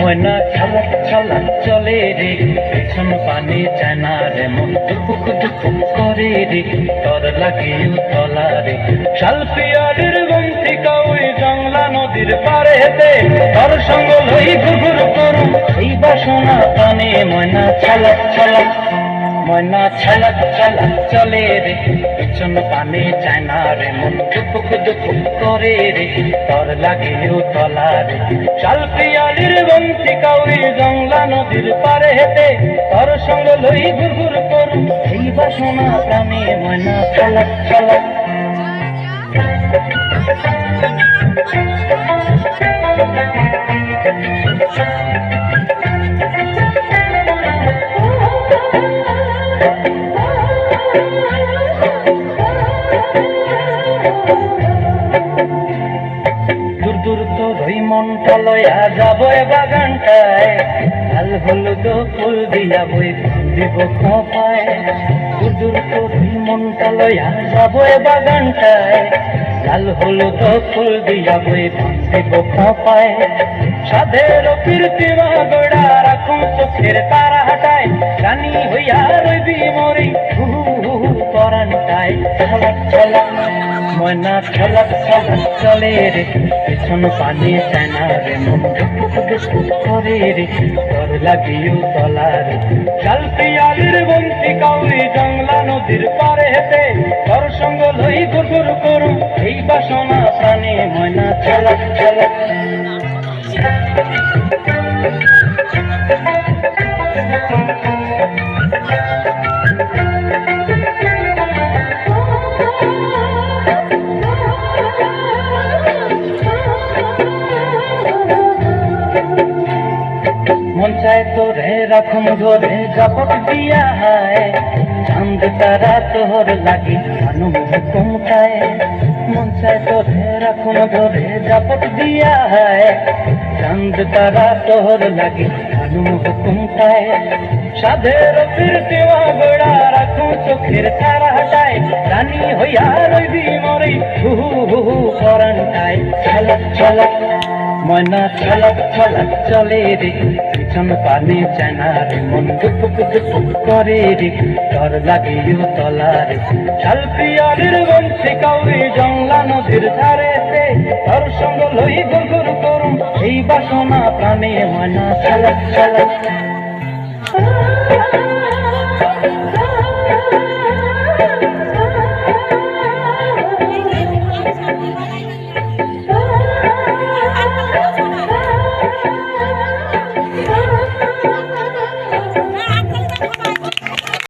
ময়না ছলক ছলক চলে রে, পেছন পানি চায় রে, মন টুপুক টুপুক করে রে তর লাগে তলা রে। শালপিয়ারের বংশী কাউই জংলা নদীর পারে হেতে তর সঙ্গ লই ঘুঘুর করু, এই বাসনা প্রাণে ময়না ছলক ছলক ময়না ছলক ছলক চলে রে, পেছন পানে চায় না রে, মন টুপুক টুপুক করে রে তর লাগে তলা রে। চাল পিয়ালির বংশী কাউরি জংলা নদীর পারে হেতে তর সঙ্গ লই ঘুর ঘুর করু এই বাসনা প্রাণে ময়না ছলক ছলক দূর দূর তো ধই মনটা লয়া যাব এ বাগানটায়। লাল হলুদ ফুল দিয়া বই দিব খপায় দূর দূর তো ধই মনটা লয়া যাব এ বাগানটায়। লাল হলুদ ফুল দিয়া বই দিব খপায় সাধের কীর্তি গোড়া রাখুন চোখের তারা হাটায় রানী হইয়া রইবি মরি, হু হু পরানটায়। ছলক ছলক ময়না ছলক চলে রে। পেছন পানি চায়না রে করে রে। তোর লাগিও তলা রে। কাল পিয়ালির বংশী কাউরি জংলা নদীর পারে হেতে তোর সঙ্গ লই গুরগুর করু এই বাসনা প্রাণে। ময়না ছলক ছলক মন রাখুন ধরে জাপট দিয়া হায় চাঁদ তারা তোর লাগি মানু কুমটায় মন চায় তোরে রাখুন ধরে জাপট দিয়া হায় চাঁদ তারা তোর লাগি মানু কুমটায় সাধের ফিরতিওয়া গোড়া রাখুন চোখের তারা হটায় রানী হইয়া রইবি মরি হু হু হু হু পরানটায় ছলক ছলক ময়না ছলক ছলক চলে রে পিছন পানি চায়না রে মন দুপুক দুপুক করে রে ডর লাগিও তলা রে শাল পিয়ারের বংশী কাউরি জংলা নদীর ধারে সে তোর সঙ্গ লই গুরগুর করুম এই বাসনা প্রাণে ময়না ছলক ছলক